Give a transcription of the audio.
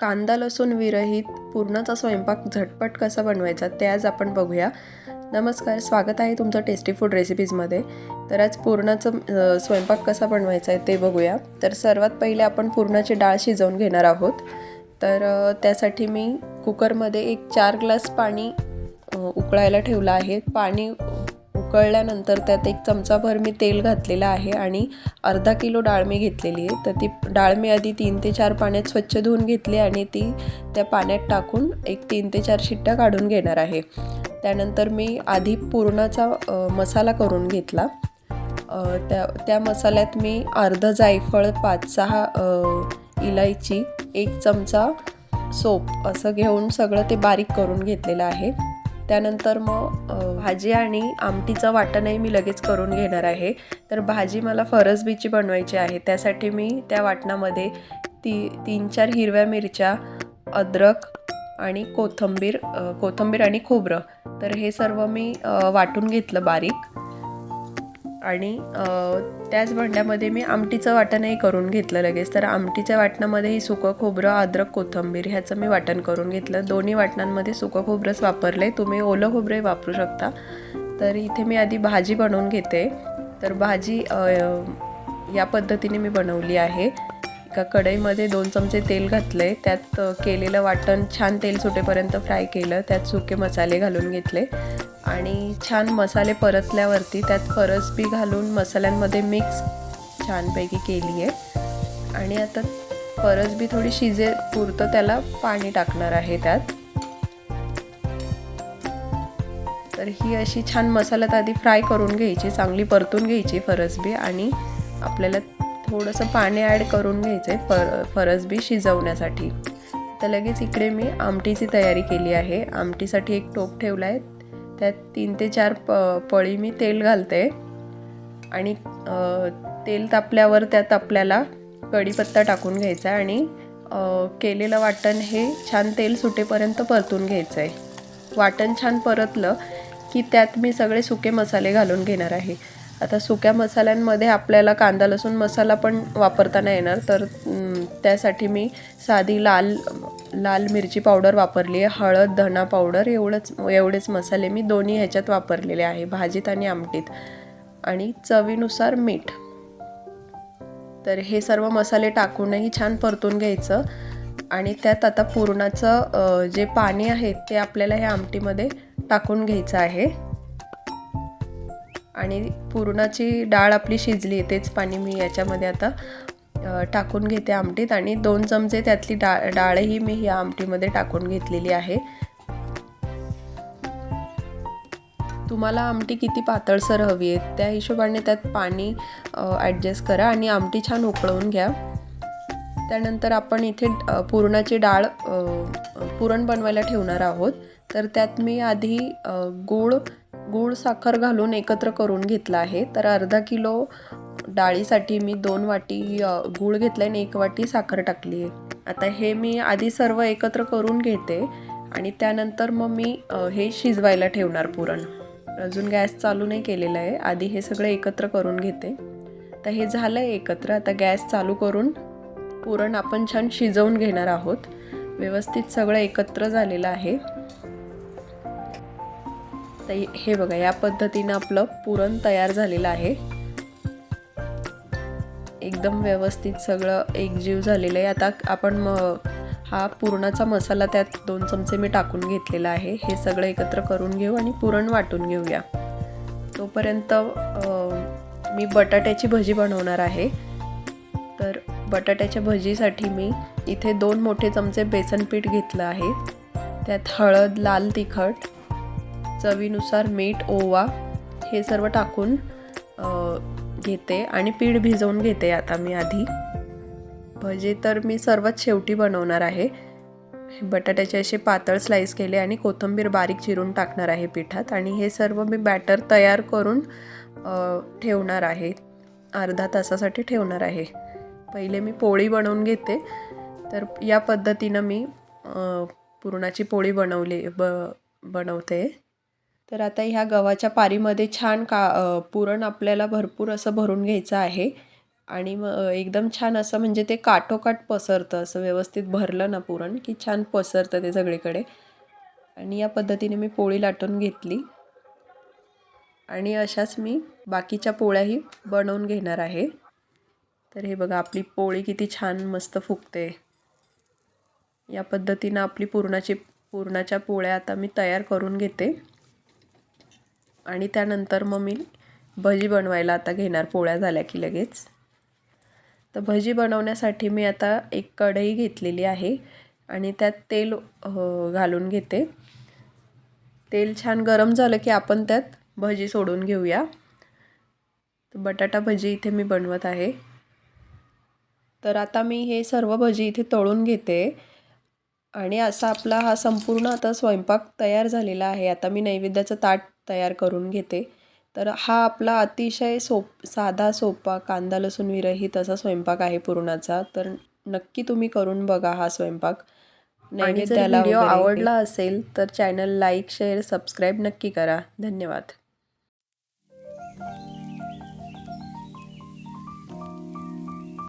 कांदा लसूण विरहित पूर्णाचा स्वयंपाक झटपट कसा बनवायचा ते आज आपण बघूया. नमस्कार स्वागत आहे तुमचं टेस्टी फूड रेसिपीजमध्ये तर आज पूर्णाचं स्वयंपाक कसा बनवायचा आहे ते बघूया. तर सर्वात पहिले आपण पूर्णाची डाळ शिजवून घेणार आहोत. तर त्यासाठी मी कुकरमध्ये एक चार ग्लास पाणी उकळायला ठेवलं आहे. पाणी उकळल्यानंतर त्यात एक चमचाभर मी तेल घातलेलं आहे आणि अर्धा किलो डाळ मी घेतलेली आहे. तर ती डाळ मी आधी तीन ते चार पाण्यात स्वच्छ धुवून घेतली आणि ती त्या पाण्यात टाकून एक तीन ते चार शिट्ट्या काढून घेणार आहे. त्यानंतर मी आधी पुरणाचा मसाला करून घेतला. त्या त्या मसाल्यात मी अर्ध जायफळ पाच सहा इलायची एक चमचा सोप असं घेऊन सगळं ते बारीक करून घेतलेलं आहे. त्यानंतर मग भाजी आणि आमटीचं वाटणही मी लगेच करून घेणार आहे. तर भाजी मला फरसबीची बनवायची आहे. त्यासाठी मी त्या वाटणामध्ये ती तीन चार हिरव्या मिरच्या अद्रक आणि कोथंबीर कोथंबीर आणि खोबरं. तर हे सर्व मी वाटून घेतलं बारीक. आणि त्याच भांड्यामध्ये मी आमटीचं वाटणही करून घेतलं लगेच. तर आमटीच्या वाटणामध्येही सुकं खोबरं अद्रक कोथिंबीर ह्याचं मी वाटण करून घेतलं. दोन्ही वाटणांमध्ये सुकं खोबरंच वापरलं. आहे तुम्ही ओलं खोबरंही वापरू शकता. तर इथे मी आधी भाजी बनवून घेते. तर भाजी या पद्धतीने मी बनवली आहे. एका कढईमध्ये दोन चमचे तेल घातले. त्यात केलेलं वाटण छान तेल सुटेपर्यंत फ्राय केलं. त्यात सुके मसाले घालून घेतले. आणि छान मसाले परतल्यावरती त्यात फरसबी घालून मसाल्यांमध्ये मिक्स छानपैकी केली आहे. आणि आता फरसबी थोडी शिजे पुरतं त्याला पाणी टाकणार आहे त्यात. तर ही अशी छान मसाल्यात आधी फ्राय करून घ्यायची चांगली परतून घ्यायची फरसबी आणि आपल्याला थोडंसं पाणी ॲड करून घ्यायचं आहे फर फरसबी शिजवण्यासाठी. तर लगेच इकडे मी आमटीची तयारी केली आहे. आमटीसाठी एक टोप ठेवला आहे त्यात तीन ते चार प पळी मी तेल घालते. आणि तेल तापल्यावर त्यात आपल्याला कढीपत्ता टाकून घ्यायचा आहे आणि केलेलं वाटण हे छान तेल सुटेपर्यंत परतून घ्यायचं आहे वाटण छान परतलं की त्यात मी सगळे सुके मसाले घालून घेणार आहे. आता सुक्या मसाल्यांमध्ये आपल्याला कांदा लसूण मसाला पण वापरताना येणार. तर त्यासाठी मी साधी लाल लाल मिरची पावडर वापरली आहे. हळद धना पावडर एवढंच एवढेच मसाले मी दोन्ही ह्याच्यात वापरलेले आहे. भाजीत आणि आमटीत. आणि चवीनुसार मीठ. तर हे सर्व मसाले टाकूनही छान परतून घ्यायचं. आणि त्यात आता पुरणाचं जे पाणी आहे ते आपल्याला ह्या आमटीमध्ये टाकून घ्यायचं आहे. आणि पुरणाची डाळ आपली शिजली आहे तेच पाणी मी याच्यामध्ये आता टाकून घेते आमटीत. आणि दोन चमचे त्यातली डाळ डाळही मी या आमटीमध्ये टाकून घेतलेली आहे. तुम्हाला आमटी किती पातळसर हवी आहे त्या हिशोबाने त्यात पाणी ॲडजस्ट करा आणि आमटी छान उकळवून घ्या. त्यानंतर आपण इथे पुरणाची डाळ पुरण बनवायला ठेवणार आहोत. तर त्यात मी आधी गूळ गूळ साखर घालून एकत्र करून घेतला आहे. तर अर्धा किलो डाळीसाठी मी दोन वाटी गूळ घेतला आणि एक वाटी साखर टाकली आहे. आता हे मी आधी सर्व एकत्र करून घेते आणि त्यानंतर मग मी हे शिजवायला ठेवणार पुरण. अजून गॅस चालू नाही केलेला आहे. आधी हे सगळं एकत्र करून घेते. तर हे झालं आहे एकत्र. आता गॅस चालू करून पुरण आपण छान शिजवून घेणार आहोत. व्यवस्थित सगळं एकत्र झालेलं आहे. तर हे बघा या पद्धतीनं आपलं पुरण तयार झालेलं आहे. एकदम व्यवस्थित सगळं एकजीव झालेलं आहे. आता आपण म हा पुरणाचा मसाला त्यात दोन चमचे मी टाकून घेतलेला आहे. हे सगळं एकत्र करून घेऊ आणि पुरण वाटून घेऊया. तोपर्यंत मी बटाट्याची भजी बनवणार आहे. तर बटाट्याच्या भजीसाठी मी इथे दोन मोठे चमचे बेसन पीठ घेतलं आहे. त्यात हळद लाल तिखट चवीनुसार मीठ ओवा हे सर्व टाकून घेते आणि पीठ भिजवून घेते आता मी आधी. भजी तर मी सर्वात शेवटी बनवणार आहे. बटाट्याचे असे पातळ स्लाईस केले आणि कोथिंबीर बारीक चिरून टाकणार आहे पिठात आणि हे सर्व मी बॅटर तयार करून ठेवणार आहे. अर्धा तासासाठी ठेवणार आहे. पहिले मी पोळी बनवून घेते. तर या पद्धतीनं मी पुरणाची पोळी बनवली ब बनवते. तर आता ह्या गव्हाच्या पारीमध्ये छान का पुरण आपल्याला भरपूर असं भरून घ्यायचं आहे. आणि मग एकदम छान असं म्हणजे ते काठोकाठ पसरतं असं व्यवस्थित भरलं ना पुरण की छान पसरतं ते सगळीकडे. आणि या पद्धतीने मी पोळी लाटून घेतली. आणि अशाच मी बाकीच्या पोळ्याही बनवून घेणार आहे. तर हे बघा आपली पोळी किती छान मस्त फुगते. या पद्धतीनं आपली पुरणाची पुरणाच्या पोळ्या आता मी तयार करून घेते. आणि त्यानंतर मग मी भजी बनवायला आता घेणार पोळ्या झाल्या की लगेच. तर भजी बनवण्यासाठी मी आता एक कढई घेतलेली आहे आणि त्यात तेल घालून घेते. तेल छान गरम झालं की आपण त्यात भजी सोडून घेऊया. तर बटाटा भजी इथे मी बनवत आहे. तर आता मी हे सर्व भजी इथे तळून घेते. आणि असा आपला हा संपूर्ण आता स्वयंपाक तयार झालेला आहे. आता मी नैवेद्याचं ताट तयार करून घेते. तर हा आपला अतिशय सोप साधा सोपा कांदा लसूण विरहित असा स्वयंपाक आहे पुरणाचा. तर नक्की तुम्ही करून बघा हा स्वयंपाक. नैवेद्याला व्हिडिओ आवडला असेल तर चॅनल लाईक शेअर सबस्क्राईब नक्की करा. धन्यवाद.